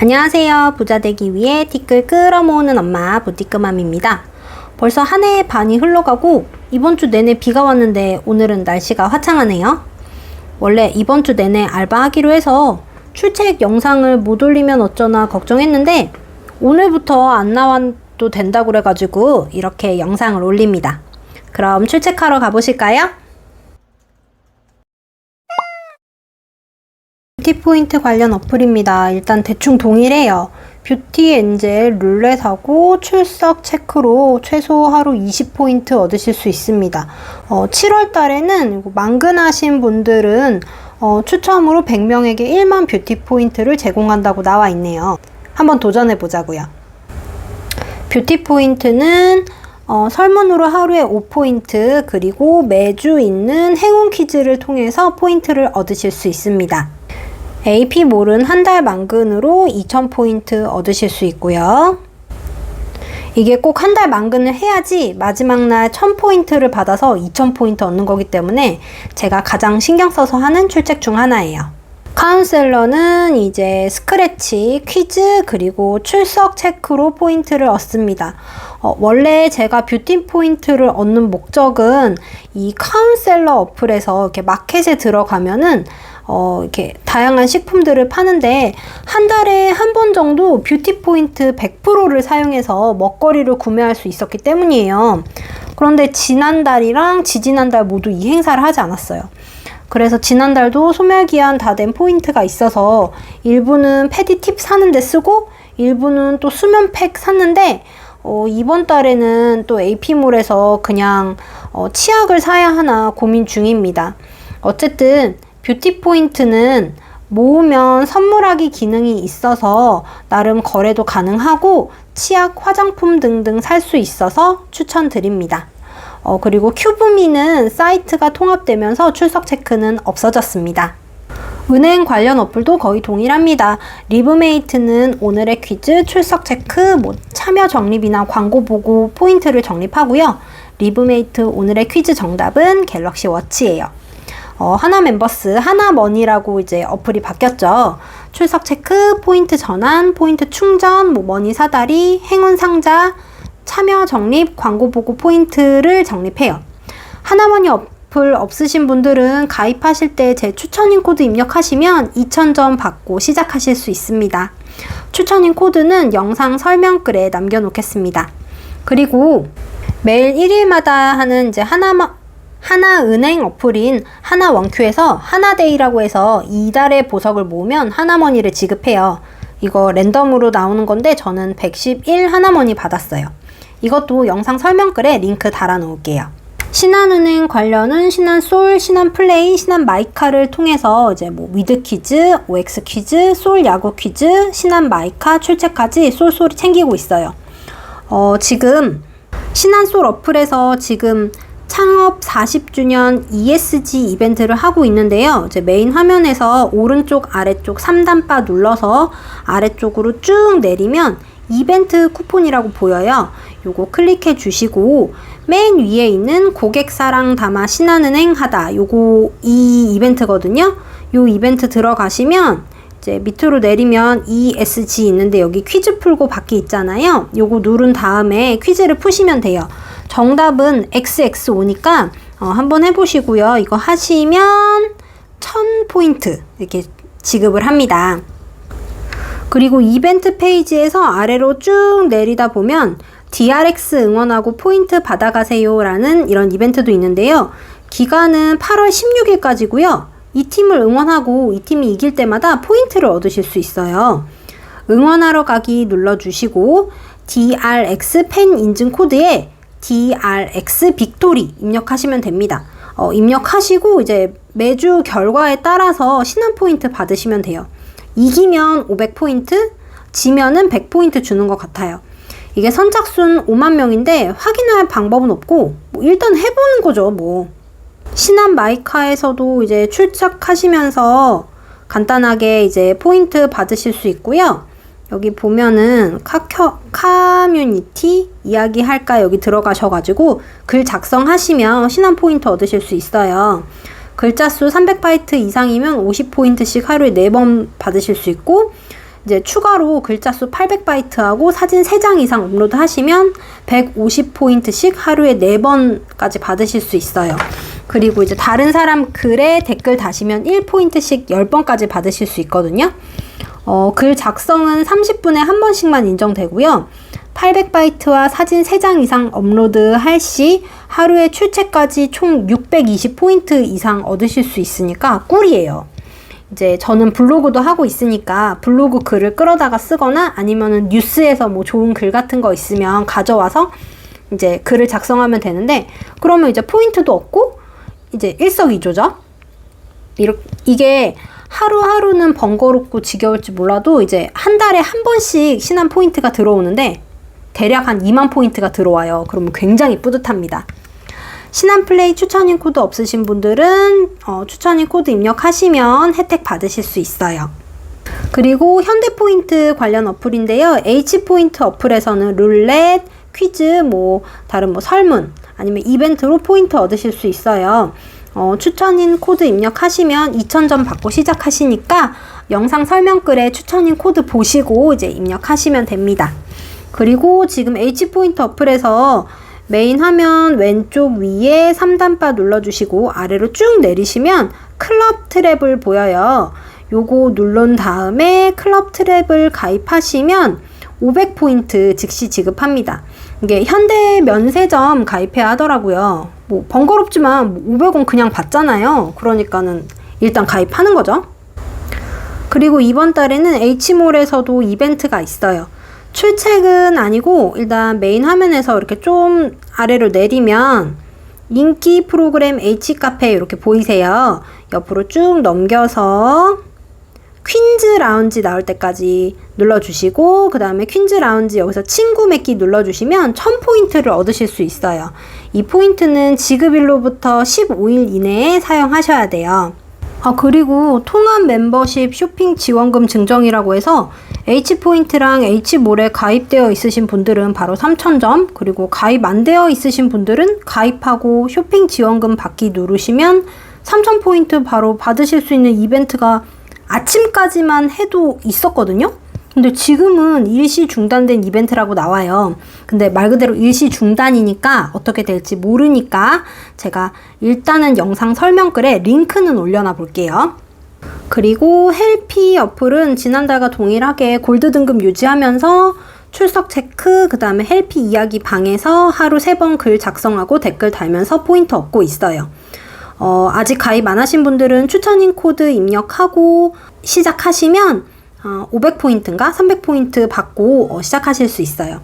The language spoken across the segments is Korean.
안녕하세요. 부자 되기 위해 티끌 끌어모으는 엄마 부티끄맘입니다. 벌써 한 해의 반이 흘러가고 이번 주 내내 비가 왔는데 오늘은 날씨가 화창하네요. 원래 이번 주 내내 알바하기로 해서 출첵 영상을 못 올리면 어쩌나 걱정했는데 오늘부터 안 나와도 된다고 그래가지고 이렇게 영상을 올립니다. 그럼 출첵하러 가보실까요? 뷰티 포인트 관련 어플입니다. 일단 대충 동일해요. 뷰티 엔젤 룰렛하고 출석 체크로 최소 하루 20포인트 얻으실 수 있습니다. 어, 7월 달에는 만근하신 분들은 어, 추첨으로 100명에게 1만 뷰티 포인트를 제공한다고 나와 있네요. 한번 도전해 보자고요. 뷰티 포인트는 어, 설문으로 하루에 5포인트 그리고 매주 있는 행운 퀴즈를 통해서 포인트를 얻으실 수 있습니다. AP몰은 한 달 만근으로 2000포인트 얻으실 수 있고요. 이게 꼭 한 달 만근을 해야지 마지막 날 1000포인트를 받아서 2000포인트 얻는 거기 때문에 제가 가장 신경 써서 하는 출첵 중 하나예요. 카운셀러는 이제 스크래치, 퀴즈, 그리고 출석 체크로 포인트를 얻습니다. 어, 원래 제가 뷰티 포인트를 얻는 목적은 이 카운셀러 어플에서 이렇게 마켓에 들어가면은 어, 이렇게 다양한 식품들을 파는데 한 달에 한 번 정도 뷰티 포인트 100%를 사용해서 먹거리를 구매할 수 있었기 때문이에요. 그런데 지난달이랑 지지난달 모두 이 행사를 하지 않았어요. 그래서 지난달도 소멸기한 다 된 포인트가 있어서 일부는 패디 팁 사는데 쓰고 일부는 또 수면팩 샀는데 어, 이번 달에는 또 AP몰에서 그냥 어, 치약을 사야 하나 고민 중입니다. 어쨌든 뷰티 포인트는 모으면 선물하기 기능이 있어서 나름 거래도 가능하고 치약, 화장품 등등 살 수 있어서 추천드립니다. 어, 그리고 큐브미는 사이트가 통합되면서 출석 체크는 없어졌습니다. 은행 관련 어플도 거의 동일합니다. 리브메이트는 오늘의 퀴즈, 출석 체크, 뭐 참여 적립이나 광고 보고 포인트를 적립하고요. 리브메이트 오늘의 퀴즈 정답은 갤럭시 워치예요. 어, 하나 멤버스, 하나 머니라고 이제 어플이 바뀌었죠. 출석 체크, 포인트 전환, 포인트 충전, 뭐 머니 사다리, 행운 상자, 참여 적립, 광고 보고 포인트를 적립해요. 하나머니 어플 없으신 분들은 가입하실 때 제 추천인 코드 입력하시면 2,000점 받고 시작하실 수 있습니다. 추천인 코드는 영상 설명글에 남겨놓겠습니다. 그리고 매일 1일마다 하는 이제 하나마, 하나은행 어플인 하나원큐에서 하나데이라고 해서 이달의 보석을 모으면 하나머니를 지급해요. 이거 랜덤으로 나오는 건데 저는 111 하나머니 받았어요. 이것도 영상 설명글에 링크 달아 놓을게요. 신한은행 관련은 신한 솔, 신한 플레이, 신한 마이카를 통해서 이제 뭐 위드 퀴즈, OX 퀴즈, 솔 야구 퀴즈, 신한 마이카 출첵까지 쏠쏠이 챙기고 있어요. 어, 지금 신한 솔 어플에서 지금 창업 40주년 ESG 이벤트를 하고 있는데요. 이제 메인 화면에서 오른쪽 아래쪽 3단바 눌러서 아래쪽으로 쭉 내리면 이벤트 쿠폰이라고 보여요. 요거 클릭해 주시고 맨 위에 있는 고객 사랑 담아 신한은행 하다 요거 이 이벤트거든요. 요 이벤트 들어가시면 이제 밑으로 내리면 ESG 있는데 여기 퀴즈 풀고 받기 있잖아요. 요거 누른 다음에 퀴즈를 푸시면 돼요. 정답은 XX5니까 어, 한번 해보시고요. 이거 하시면 1000포인트 이렇게 지급을 합니다. 그리고 이벤트 페이지에서 아래로 쭉 내리다 보면 DRX 응원하고 포인트 받아가세요 라는 이런 이벤트도 있는데요. 기간은 8월 16일까지고요. 이 팀을 응원하고 이 팀이 이길 때마다 포인트를 얻으실 수 있어요. 응원하러 가기 눌러주시고 DRX 팬 인증 코드에 DRX 빅토리 입력하시면 됩니다. 어, 입력하시고 이제 매주 결과에 따라서 신한 포인트 받으시면 돼요. 이기면 500포인트, 지면은 100포인트 주는 것 같아요. 이게 선착순 5만 명인데 확인할 방법은 없고 뭐 일단 해보는 거죠, 뭐. 신한 마이카에서도 이제 출첵하시면서 간단하게 이제 포인트 받으실 수 있고요. 여기 보면은 카켜, 카뮤니티 이야기할까 여기 들어가셔가지고 글 작성하시면 신한 포인트 얻으실 수 있어요. 글자 수 300바이트 이상이면 50포인트씩 하루에 4번 받으실 수 있고 이제 추가로 글자 수 800바이트하고 사진 3장 이상 업로드 하시면 150포인트씩 하루에 4번까지 받으실 수 있어요. 그리고 이제 다른 사람 글에 댓글 다시면 1포인트씩 10번까지 받으실 수 있거든요. 어, 글 작성은 30분에 한 번씩만 인정되고요. 800바이트와 사진 3장 이상 업로드 할 시 하루에 출첵까지 총 620포인트 이상 얻으실 수 있으니까 꿀이에요. 이제 저는 블로그도 하고 있으니까 블로그 글을 끌어다가 쓰거나 아니면은 뉴스에서 뭐 좋은 글 같은 거 있으면 가져와서 이제 글을 작성하면 되는데 그러면 이제 포인트도 얻고 이제 일석이조죠. 이렇게 이게 하루하루는 번거롭고 지겨울지 몰라도 이제 한 달에 한 번씩 신한 포인트가 들어오는데 대략 한 2만 포인트가 들어와요. 그러면 굉장히 뿌듯합니다. 신한 플레이 추천인 코드 없으신 분들은 어, 추천인 코드 입력하시면 혜택 받으실 수 있어요. 그리고 현대포인트 관련 어플인데요. H포인트 어플에서는 룰렛, 퀴즈, 뭐 다른 뭐 설문 아니면 이벤트로 포인트 얻으실 수 있어요. 어, 추천인 코드 입력하시면 2000점 받고 시작하시니까 영상 설명글에 추천인 코드 보시고 이제 입력하시면 됩니다. 그리고 지금 H포인트 어플에서 메인 화면 왼쪽 위에 3단바 눌러주시고 아래로 쭉 내리시면 클럽 트랩을 보여요. 요거 누른 다음에 클럽 트랩을 가입하시면 500포인트 즉시 지급합니다. 이게 현대 면세점 가입해야 하더라고요. 뭐 번거롭지만 500원 그냥 받잖아요. 그러니까는 일단 가입하는 거죠. 그리고 이번 달에는 H몰에서도 이벤트가 있어요. 출첵은 아니고 일단 메인 화면에서 이렇게 좀 아래로 내리면 인기 프로그램 H카페 이렇게 보이세요. 옆으로 쭉 넘겨서 퀸즈 라운지 나올 때까지 눌러주시고 그 다음에 퀸즈 라운지 여기서 친구 맺기 눌러주시면 1000포인트를 얻으실 수 있어요. 이 포인트는 지급일로부터 15일 이내에 사용하셔야 돼요. 아, 그리고 통합 멤버십 쇼핑 지원금 증정이라고 해서 H포인트랑 H몰에 가입되어 있으신 분들은 바로 3,000점, 그리고 가입 안 되어 있으신 분들은 가입하고 쇼핑 지원금 받기 누르시면 3,000포인트 바로 받으실 수 있는 이벤트가 아침까지만 해도 있었거든요? 근데 지금은 일시 중단된 이벤트라고 나와요. 근데 말 그대로 일시 중단이니까 어떻게 될지 모르니까 제가 일단은 영상 설명글에 링크는 올려놔 볼게요. 그리고 헬피 어플은 지난달과 동일하게 골드 등급 유지하면서 출석 체크, 그 다음에 헬피 이야기 방에서 하루 세 번 글 작성하고 댓글 달면서 포인트 얻고 있어요. 어, 아직 가입 안 하신 분들은 추천인 코드 입력하고 시작하시면 어, 500포인트인가 300포인트 받고 어, 시작하실 수 있어요.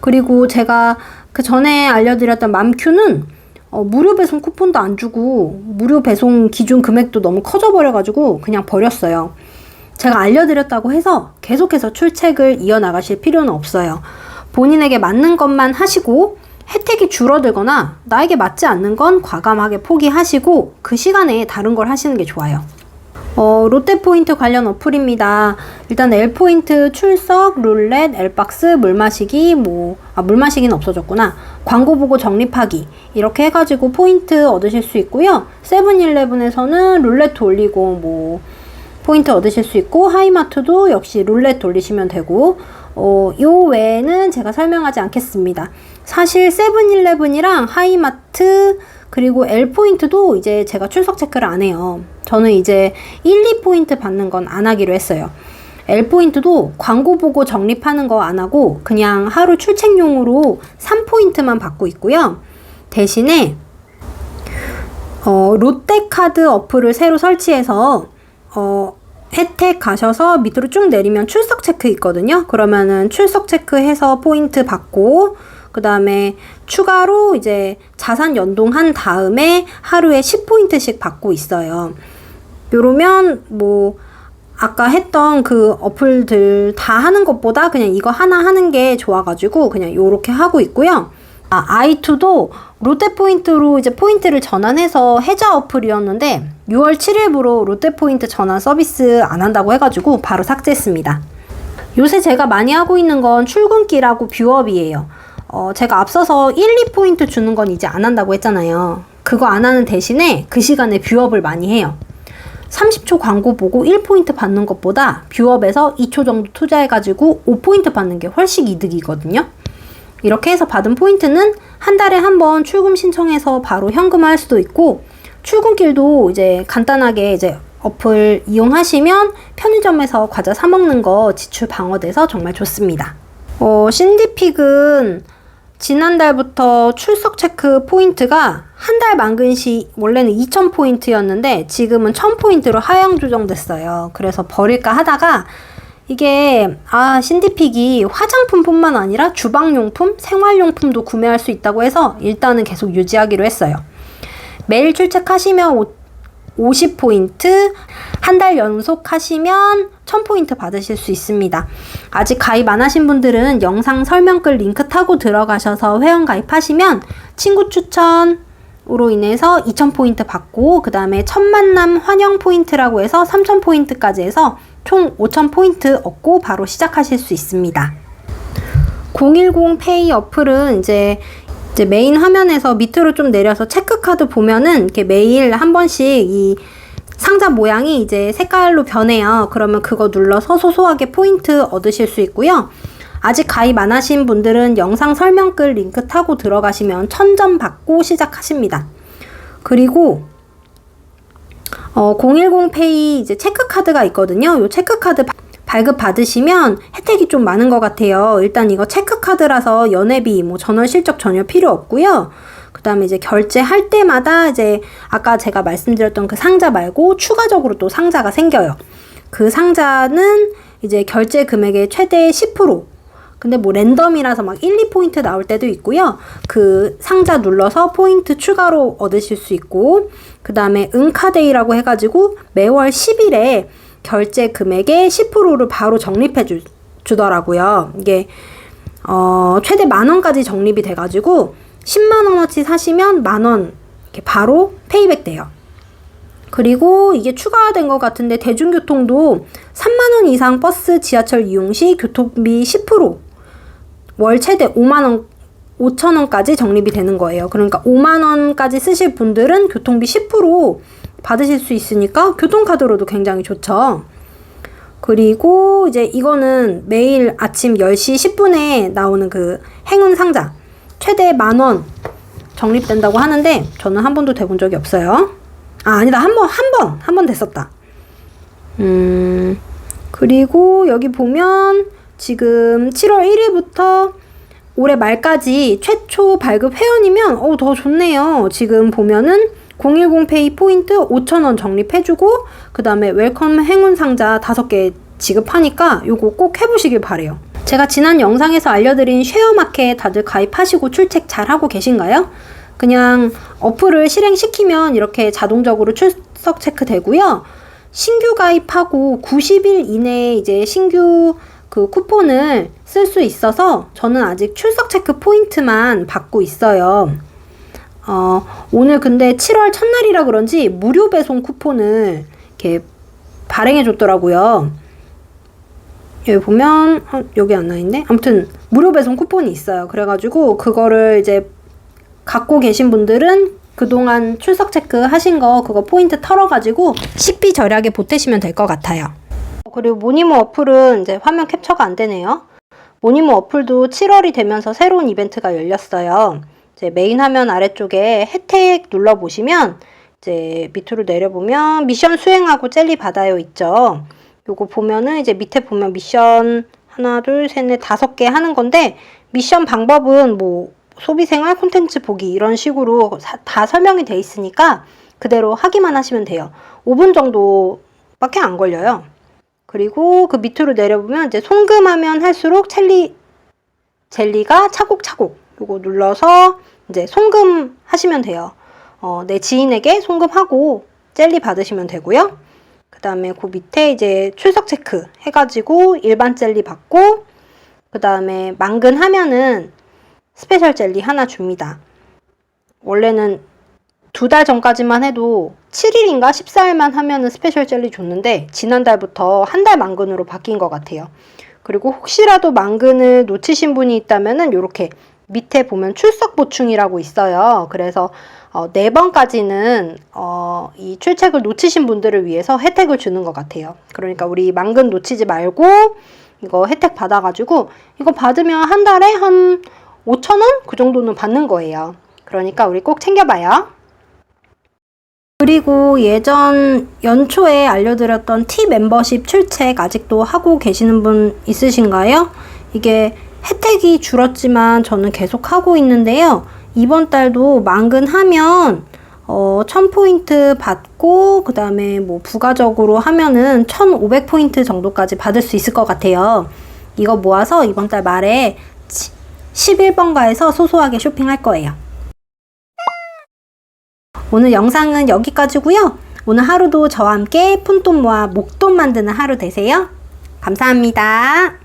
그리고 제가 그 전에 알려드렸던 맘큐는 어, 무료 배송 쿠폰도 안 주고 무료 배송 기준 금액도 너무 커져 버려가지고 그냥 버렸어요. 제가 알려드렸다고 해서 계속해서 출첵을 이어나가실 필요는 없어요. 본인에게 맞는 것만 하시고 혜택이 줄어들거나 나에게 맞지 않는 건 과감하게 포기하시고 그 시간에 다른 걸 하시는 게 좋아요. 어, 롯데포인트 관련 어플입니다. 일단 L포인트 출석, 룰렛, L박스, 물 마시기, 뭐, 아, 물 마시기는 없어졌구나. 광고 보고 적립하기. 이렇게 해가지고 포인트 얻으실 수 있고요. 세븐일레븐에서는 룰렛 돌리고, 뭐, 포인트 얻으실 수 있고, 하이마트도 역시 룰렛 돌리시면 되고, 어, 요 외에는 제가 설명하지 않겠습니다. 사실 세븐일레븐이랑 하이마트, 그리고 L포인트도 이제 제가 출석 체크를 안 해요. 저는 이제 1, 2포인트 받는 건 안 하기로 했어요. L포인트도 광고 보고 적립하는 거 안 하고 그냥 하루 출첵용으로 3포인트만 받고 있고요. 대신에 어, 롯데카드 어플을 새로 설치해서 어, 혜택 가셔서 밑으로 쭉 내리면 출석 체크 있거든요. 그러면은 출석 체크해서 포인트 받고 그 다음에 추가로 이제 자산 연동한 다음에 하루에 10포인트씩 받고 있어요. 요러면 뭐 아까 했던 그 어플들 다 하는 것보다 그냥 이거 하나 하는 게 좋아가지고 그냥 요렇게 하고 있고요. 아, i2도 롯데 포인트로 이제 포인트를 전환해서 해자 어플이었는데 6월 7일부로 롯데 포인트 전환 서비스 안 한다고 해가지고 바로 삭제했습니다. 요새 제가 많이 하고 있는 건 출근길하고 뷰업이에요. 어, 제가 앞서서 1, 2포인트 주는 건 이제 안 한다고 했잖아요. 그거 안 하는 대신에 그 시간에 뷰업을 많이 해요. 30초 광고 보고 1포인트 받는 것보다 뷰업에서 2초 정도 투자해가지고 5포인트 받는 게 훨씬 이득이거든요. 이렇게 해서 받은 포인트는 한 달에 한 번 출금 신청해서 바로 현금화할 수도 있고 출근길도 이제 간단하게 이제 어플 이용하시면 편의점에서 과자 사 먹는 거 지출 방어돼서 정말 좋습니다. 어, 신디픽은 지난달부터 출석 체크 포인트가 한 달 만근 시 원래는 2,000포인트였는데 지금은 1,000포인트로 하향 조정됐어요. 그래서 버릴까 하다가 이게 아 신디픽이 화장품뿐만 아니라 주방용품, 생활용품도 구매할 수 있다고 해서 일단은 계속 유지하기로 했어요. 매일 출첵하시면 50포인트, 한 달 연속 하시면 1000포인트 받으실 수 있습니다. 아직 가입 안 하신 분들은 영상 설명글 링크 타고 들어가셔서 회원 가입하시면 친구 추천 으로 인해서 2000포인트 받고 그 다음에 첫 만남 환영 포인트라고 해서 3000포인트까지 해서 총 5000포인트 얻고 바로 시작하실 수 있습니다. 010 페이 어플은 이제 이제 메인 화면에서 밑으로 좀 내려서 체크카드 보면은 이렇게 매일 한 번씩 이 상자 모양이 이제 색깔로 변해요. 그러면 그거 눌러서 소소하게 포인트 얻으실 수 있고요. 아직 가입 안 하신 분들은 영상 설명글 링크 타고 들어가시면 1000점 받고 시작하십니다. 그리고 어, 010 페이 이제 체크카드가 있거든요. 요 체크카드 바- 발급 받으시면 혜택이 좀 많은 것 같아요. 일단 이거 체크카드라서 연회비, 뭐 전월 실적 전혀 필요 없고요. 그 다음에 이제 결제할 때마다 이제 아까 제가 말씀드렸던 그 상자 말고 추가적으로 또 상자가 생겨요. 그 상자는 이제 결제 금액의 최대 10%. 근데 뭐 랜덤이라서 막 1, 2포인트 나올 때도 있고요. 그 상자 눌러서 포인트 추가로 얻으실 수 있고, 그 다음에 은카데이라고 해가지고 매월 10일에 결제 금액의 10%를 바로 적립해 주, 주더라고요. 이게, 어, 최대 만 원까지 적립이 돼가지고, 10만 원어치 사시면 만 원, 이렇게 바로 페이백 돼요. 그리고 이게 추가된 것 같은데 대중교통도 3만 원 이상 버스 지하철 이용 시 교통비 10%, 월 최대 5만 원 5천 원까지 적립이 되는 거예요. 그러니까 5만 원까지 쓰실 분들은 교통비 10% 받으실 수 있으니까 교통카드로도 굉장히 좋죠. 그리고 이제 이거는 매일 아침 10시 10분에 나오는 그 행운 상자 최대 만 원 적립된다고 하는데 저는 한 번도 돼본 적이 없어요. 아, 아니다. 한 번, 한 번, 한 번 됐었다. 음, 그리고 여기 보면 지금 7월 1일부터 올해 말까지 최초 발급 회원이면 어, 더 좋네요. 지금 보면은 010 페이 포인트 5,000원 적립해주고 그 다음에 웰컴 행운 상자 5개 지급하니까 요거 꼭 해보시길 바래요. 제가 지난 영상에서 알려드린 쉐어마켓 다들 가입하시고 출첵 잘 하고 계신가요? 그냥 어플을 실행시키면 이렇게 자동적으로 출석 체크 되고요. 신규 가입하고 90일 이내에 이제 신규 그 쿠폰을 쓸 수 있어서 저는 아직 출석 체크 포인트만 받고 있어요. 어, 오늘 근데 7월 첫날이라 그런지 무료 배송 쿠폰을 이렇게 발행해 줬더라고요. 여기 보면 어, 여기 안 나있네. 아무튼 무료 배송 쿠폰이 있어요. 그래가지고 그거를 이제 갖고 계신 분들은 그동안 출석 체크 하신 거 그거 포인트 털어가지고 식비 절약에 보태시면 될 것 같아요. 그리고 모니모 어플은 이제 화면 캡처가 안 되네요. 모니모 어플도 7월이 되면서 새로운 이벤트가 열렸어요. 이제 메인 화면 아래쪽에 혜택 눌러보시면 이제 밑으로 내려보면 미션 수행하고 젤리 받아요 있죠. 요거 보면은 이제 밑에 보면 미션 하나, 둘, 셋, 넷, 다섯 개 하는 건데 미션 방법은 뭐 소비생활 콘텐츠 보기 이런 식으로 사- 다 설명이 돼 있으니까 그대로 하기만 하시면 돼요. 5분 정도밖에 안 걸려요. 그리고 그 밑으로 내려보면 이제 송금하면 할수록 젤리 젤리가 차곡차곡 요거 눌러서 이제 송금하시면 돼요. 어, 내 지인에게 송금하고 젤리 받으시면 되고요. 그 다음에 그 밑에 이제 출석 체크 해가지고 일반 젤리 받고 그 다음에 만근하면은 스페셜 젤리 하나 줍니다. 원래는 두 달 전까지만 해도 7일인가 14일만 하면은 스페셜 젤리 줬는데 지난달부터 한달 만근으로 바뀐 것 같아요. 그리고 혹시라도 만근을 놓치신 분이 있다면은 이렇게 밑에 보면 출석 보충이라고 있어요. 그래서 어, 4번까지는 어, 이 출첵을 놓치신 분들을 위해서 혜택을 주는 것 같아요. 그러니까 우리 만근 놓치지 말고 이거 혜택 받아가지고 이거 받으면 한 달에 한 5,000원? 그 정도는 받는 거예요. 그러니까 우리 꼭 챙겨봐요. 그리고 예전 연초에 알려드렸던 T 멤버십 출첵 아직도 하고 계시는 분 있으신가요? 이게 혜택이 줄었지만 저는 계속 하고 있는데요. 이번 달도 만근하면 어, 1000포인트 받고, 그 다음에 뭐 부가적으로 하면은 1500포인트 정도까지 받을 수 있을 것 같아요. 이거 모아서 이번 달 말에 11번가에서 소소하게 쇼핑할 거예요. 오늘 영상은 여기까지고요. 오늘 하루도 저와 함께 푼돈 모아 목돈 만드는 하루 되세요. 감사합니다.